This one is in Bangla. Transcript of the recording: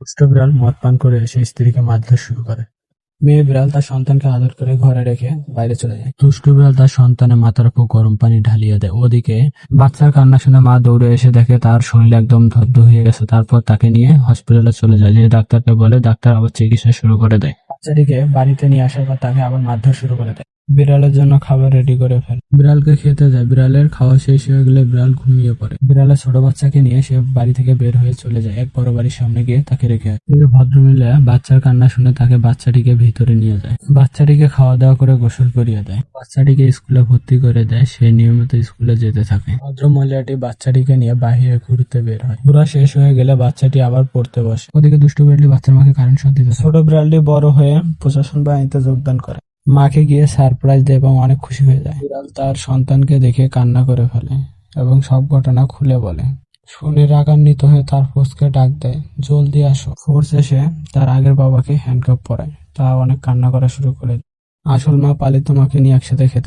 দুষ্ট বিড়াল মদ পান করে এসে স্ত্রীকে মারধর শুরু করে। মেয়ে বিড়াল তার সন্তানকে আদর করে ঘরে রেখে বাইরে চলে যায়। দুষ্ট বিড়াল তার সন্তানের মাথার উপর গরম পানি ঢালিয়ে দেয়। ওদিকে বাচ্চার কান্না শুনে মা দৌড়ে এসে দেখে তার শরীর একদম ধদ্দ হয়ে গেছে। তারপর তাকে নিয়ে হসপিটালে চলে যায়। যে ডাক্তারকে বলে, ডাক্তার আবার চিকিৎসা শুরু করে দেয়। বাচ্চাটিকে বাড়িতে নিয়ে আসার পর তাকে আবার মারধর শুরু করে দেয়। বিড়ালের জন্য খাবার রেডি করে ফেলে। বিড়ালকে খেতে যায় বিড়ালের খাওয়া শেষ হয়ে গেলে বিড়াল ঘুমিয়ে পড়ে। বিড়ালের ছোট বাচ্চাকে নিয়ে সে বাড়ি থেকে বের হয়ে চলে যায়। এক বড় বাড়ির সামনে গিয়ে তাকে রেখে ভদ্রমহিলা বাচ্চার কান্না শুনে তাকে বাচ্চাটিকে ভিতরে নিয়ে যায়। বাচ্চাটিকে খাওয়া দাওয়া করে গোসল করিয়ে দেয়। বাচ্চাটিকে স্কুলে ভর্তি করে দেয়। সে নিয়মিত স্কুলে যেতে থাকে। ভদ্র মহিলাটি বাচ্চাটিকে নিয়ে বাহিরে ঘুরতে বের হয়। ঘোরা শেষ হয়ে গেলে বাচ্চাটি আবার পড়তে বসে। ওদিকে দুষ্টু বিড়ালটি বাচ্চার মাকে কারেন্ট শট ছোট বিড়ালটি বড় হয়ে প্রশাসন বাহিনীতে যোগদান করে। মাকে গিয়ে সারপ্রাইজ দেয় এবং অনেক খুশি হয়ে যায়। বিড়াল তার সন্তানকে দেখে কান্না করে ফেলে এবং সব ঘটনা খুলে বলে। শুনে রাগান্বিত হয়ে তার ফোর্সকে ডাক দেয়, জলদি আসো। ফোর্স এসে তার আগের বাবাকে হ্যান্ডকাপ পরায়। তা অনেক কান্না করা শুরু করে। আসল মা পালিত মাকে নিয়ে একসাথে খেতে।